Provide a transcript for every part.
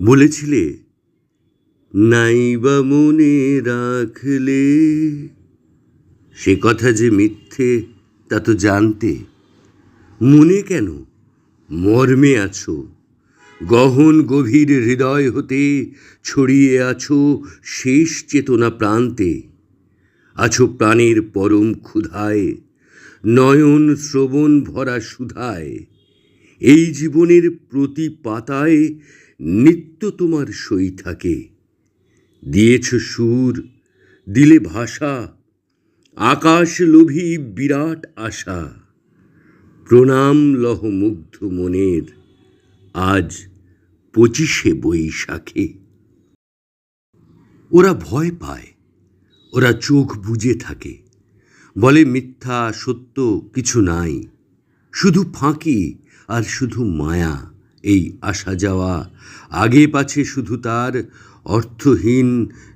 বলেছিলে, নাইবা মনে রাখলে? সে কথা যে মিথ্যে, তা তো জানতে। মনে কেন? মর্মে আছো। গহন গভীর হৃদয় হতে ছড়িয়ে আছো শেষ চেতনা প্রান্তে। আছো প্রাণের পরম ক্ষুধায়, নয়ন শ্রবণ ভরা সুধায়। এই জীবনের প্রতি পাতায় নিত্য তোমার সই থাকে। দিয়েছ সুর, দিলে ভাষা, আকাশ লোভী বিরাট আশা। প্রণাম লহ মুগ্ধ মনের, আজ পঁচিশে বৈশাখে। ওরা ভয় পায়, ওরা চোখ বুজে থাকে। বলে মিথ্যা সত্য কিছু নাই, শুধু ফাঁকি আর শুধু মায়া, এই আসা যাওয়া। আগে পাছে শুধু তার, অর্থহীন,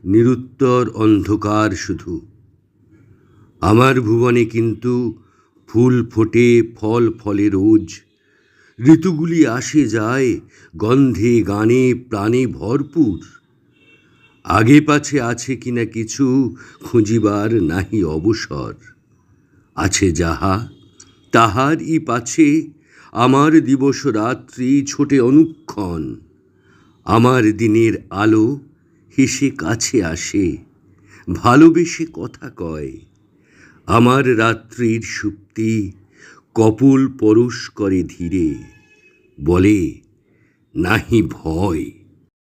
নিরুত্তর অন্ধকার শুধু। আমার ভুবনে কিন্তু ফুল ফোটে, ফল ফলে রোজ। ঋতুগুলি আসে যায়, গন্ধে, গানে, প্রাণে ভরপুর। আগে পাছে আছে কিনা কিছু খুঁজিবার নাহি অবসর। আছে যাহা, তাহারই পাছে আমার দিবস রাত্রি ছোটে অনুক্ষণ। আমার দিনের আলো হেসে কাছে আসে, ভালোবেসে কথা কয়। আমার রাত্রির সুপ্তি কপল পরশ করে ধীরে, বলে, নাহি ভয়।